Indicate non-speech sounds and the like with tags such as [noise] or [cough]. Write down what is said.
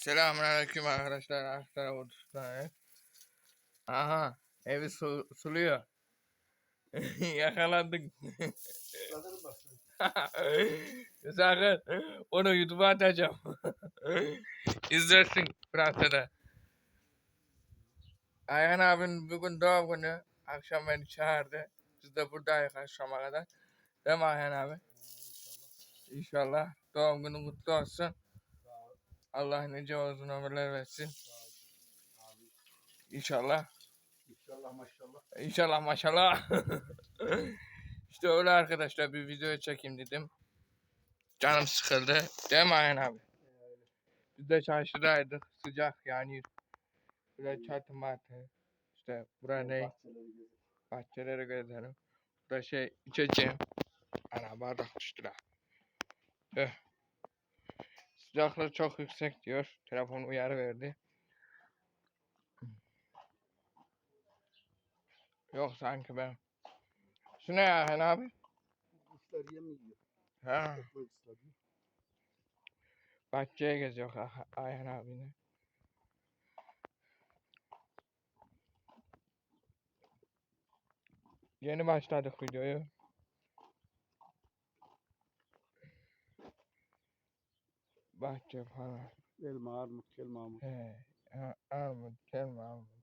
Selamünaleyküm arkadaşlar. Arkadaşlar oturtmayın. Aha evi su, suluyor. [laughs] Yakalandık. [laughs] Sakın onu YouTube'a atacağım. [laughs] İzlersin Fransa'da. Ayhan abinin bugün doğum günü. Akşam beni çağırdı. Biz de buradayız akşama kadar. Değil mi Ayhan abi? İnşallah doğum günün kutlu olsun. Allah nice uzun ömürler versin. İnşallah. İnşallah maşallah. İnşallah maşallah. [laughs] işte öyle arkadaşlar bir video çekeyim dedim. Canım sıkıldı. Değil mi Ayhan abi? Biz de çarşıdaydık. Sıcak yani. Böyle çatı matı. İşte bura ne? Bahçeleri gezelim. Burada şey içeceğim. Ana bardak düştü la. Eh. Sıcaklık çok yüksek diyor. Telefon uyarı verdi. Yok sanki ben. Şu ne ya Ayhan abi? Kuşlar yem yiyor. Ha, bahçeye geziyor Ayhan abine. Yeni başladık videoyu. Bahçe falan. Elma, armut, kelma, armut. He, armut, kelme armut.